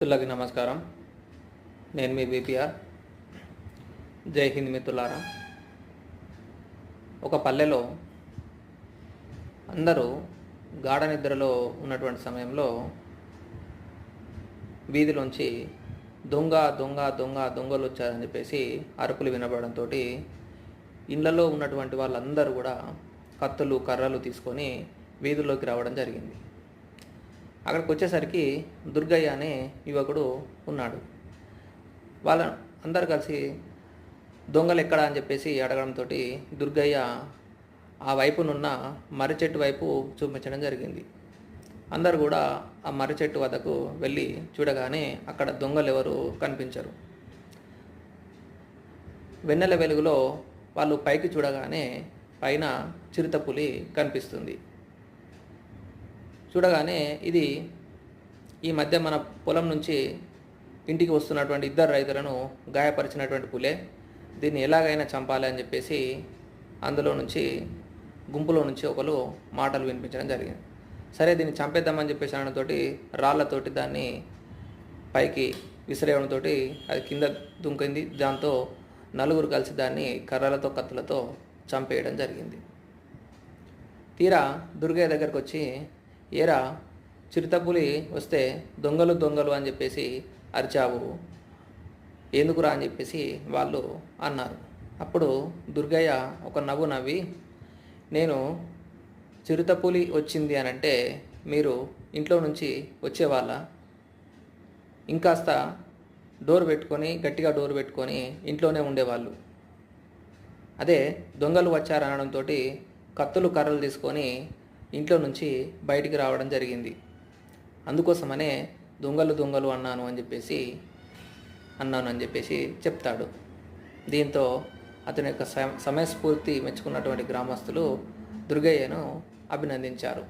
మిత్రులకి నమస్కారం. నేను మీ బీపీఆర్. జై హింద్ మిత్రులారా. ఒక పల్లెలో అందరూ గాఢ నిద్రలో ఉన్నటువంటి సమయంలో వీధిలోంచి దొంగ దొంగ దొంగ దొంగలు వచ్చారని చెప్పేసి అరుపులు వినబడంతో ఇళ్ళలో ఉన్నటువంటి వాళ్ళందరూ కూడా కత్తులు కర్రలు తీసుకొని వీధుల్లోకి రావడం జరిగింది. అక్కడికి వచ్చేసరికి దుర్గయ్య అనే యువకుడు ఉన్నాడు. వాళ్ళ అందరు కలిసి దొంగలు ఎక్కడ? అని చెప్పేసి అడగడంతో దుర్గయ్య ఆ వైపునున్న మర్రి చెట్టు వైపు చూపించడం జరిగింది. అందరు కూడా ఆ మర్రి చెట్టు వద్దకు వెళ్ళి చూడగానే అక్కడ దొంగలు ఎవరు కనిపించరు. వెన్నెల వెలుగులో వాళ్ళు పైకి చూడగానే పైన చిరుతపులి కనిపిస్తుంది. చూడగానే ఇది ఈ మధ్య మన పొలం నుంచి ఇంటికి వస్తున్నటువంటి ఇద్దరు రైతులను గాయపరిచినటువంటి పులే. దీన్ని ఎలాగైనా చంపాలి అని చెప్పేసి అందులో నుంచి గుంపులో నుంచి ఒకరు మాటలు వినిపించడం జరిగింది. సరే దీన్ని చంపేద్దామని చెప్పేసి అనడంతోటి రాళ్ళతోటి దాన్ని పైకి విసిరేయడంతో అది కింద దుంకింది. దాంతో నలుగురు కలిసి దాన్ని కర్రలతో కత్తులతో చంపేయడం జరిగింది. తీరా దుర్గయ్య దగ్గరకు వచ్చి ఏరా చిరుతపులి వస్తే దొంగలు దొంగలు అని చెప్పేసి అరిచావు. ఎందుకురా అని చెప్పేసి వాళ్ళు అన్నారు. అప్పుడు దుర్గయ్య ఒక నవ్వు నవ్వి నేను చిరుతపులి వచ్చింది అని అంటే మీరు ఇంట్లో నుంచి వచ్చేవాళ్ళ? ఇంకాస్త డోర్ పెట్టుకొని గట్టిగా డోర్ పెట్టుకొని ఇంట్లోనే ఉండేవాళ్ళు. అదే దొంగలు వచ్చారనడంతో కత్తులు కర్రలు తీసుకొని ఇంట్లో నుంచి బయటికి రావడం జరిగింది. అందుకోసమనే దొంగలు దొంగలు అన్నాను అని చెప్పేసి అన్నాను అని చెప్పేసి చెప్తాడు. దీంతో అతని యొక్క సమ- సమయస్ఫూర్తి మెచ్చుకున్నటువంటి గ్రామస్తులు దుర్గయ్యను అభినందించారు.